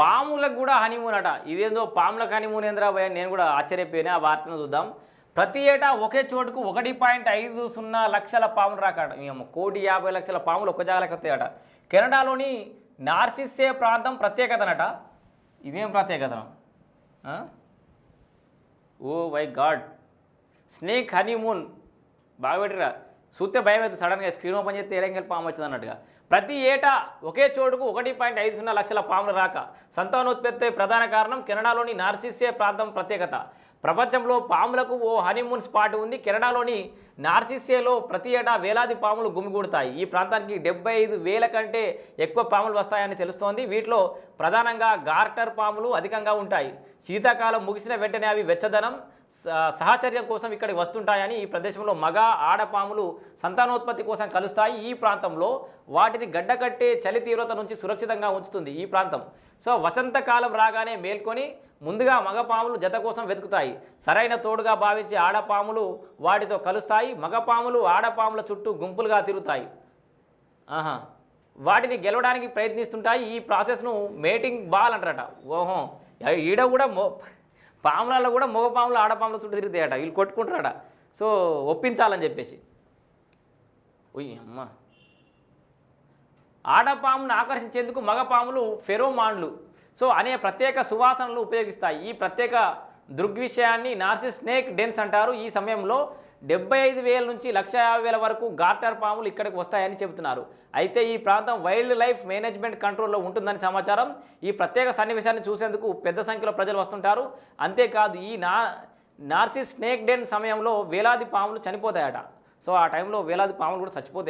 పాములకు కూడా హనీమూన్ అట. ఇదేందో పాములకు హనీమూన్ ఏంద్రా భయ నేను కూడా ఆశ్చర్యపోయినా ఆ వార్తను చూద్దాం. ప్రతి ఏటా ఒకే చోటుకు ఒకటి పాయింట్ ఐదు సున్నా లక్షల పాములు రాకాడ. మేము కోటి యాభై లక్షల పాములు ఒక జాగాలకు వస్తాయట. కెనడాలోని నార్సిస్సే ప్రాంతం ప్రత్యేకతనట. ఇదేం ప్రత్యేకతనం? Oh why God. Snake honeymoon. బాగా పెట్టిరా చూస్తే భయం అయితే సడన్గా స్క్రీన్ ఓపెన్ చేస్తే ఏడంగల్ పాము వచ్చింది అన్నట్టుగా. ప్రతి ఏటా ఒకే చోటుకు ఒకటి పాయింట్ ఐదు సున్నా లక్షల పాములు రాక సంతానోత్పత్తి ప్రధాన కారణం కెనడాలోని నార్సిస్సే ప్రాంతం ప్రత్యేకత. ప్రపంచంలో పాములకు ఓ హనీమూన్ స్పాట్ ఉంది. కెనడాలోని నార్సిస్సేలో ప్రతి ఏటా వేలాది పాములు గుమిగూడతాయి. ఈ ప్రాంతానికి డెబ్బై ఐదు వేల కంటే ఎక్కువ పాములు వస్తాయని తెలుస్తోంది. వీటిలో ప్రధానంగా గార్టర్ పాములు అధికంగా ఉంటాయి. శీతాకాలం ముగిసిన వెంటనే అవి వెచ్చదనం సహచర్యం కోసం ఇక్కడికి వస్తుంటాయని ఈ ప్రదేశంలో మగ ఆడపాములు సంతానోత్పత్తి కోసం కలుస్తాయి. ఈ ప్రాంతంలో వాటిని గడ్డకట్టే చలి తీవ్రత నుంచి సురక్షితంగా ఉంచుతుంది ఈ ప్రాంతం. సో వసంతకాలం రాగానే మేల్కొని ముందుగా మగపాములు జత కోసం వెతుకుతాయి. సరైన తోడుగా భావించే ఆడపాములు వాటితో కలుస్తాయి. మగపాములు ఆడపాముల చుట్టూ గుంపులుగా తిరుగుతాయి. ఆహా. వాటిని గెలవడానికి ప్రయత్నిస్తుంటాయి. ఈ ప్రాసెస్ను మేటింగ్ బాల్ అంటారట. ఓహో. ఈడ కూడా మో పాములలో కూడా మగ పాములు ఆడపాముల చుట్టూ తిరుగుతాయట. వీళ్ళు కొట్టుకుంటారట. సో ఒప్పించాలని చెప్పేసి. ఉయ్ అమ్మ. ఆడపామును ఆకర్షించేందుకు మగపాములు ఫెరోమాన్లు. సో అనే ప్రత్యేక సువాసనలు ఉపయోగిస్తాయి. ఈ ప్రత్యేక దృగ్విషయాన్ని నార్సిస్ స్నేక్ డెన్స్ అంటారు. ఈ సమయంలో డెబ్బై ఐదు వేల నుంచి లక్ష యాభై వేల వరకు గార్టర్ పాములు ఇక్కడికి వస్తాయని చెబుతున్నారు. అయితే ఈ ప్రాంతం వైల్డ్ లైఫ్ మేనేజ్మెంట్ కంట్రోల్లో ఉంటుందని సమాచారం. ఈ ప్రత్యేక సన్నివేశాన్ని చూసేందుకు పెద్ద సంఖ్యలో ప్రజలు వస్తుంటారు. అంతేకాదు ఈ నా నార్సిస్ స్నేక్ డెన్ సమయంలో వేలాది పాములు చనిపోతాయట. సో ఆ టైంలో వేలాది పాములు కూడా చచ్చిపోతాయట.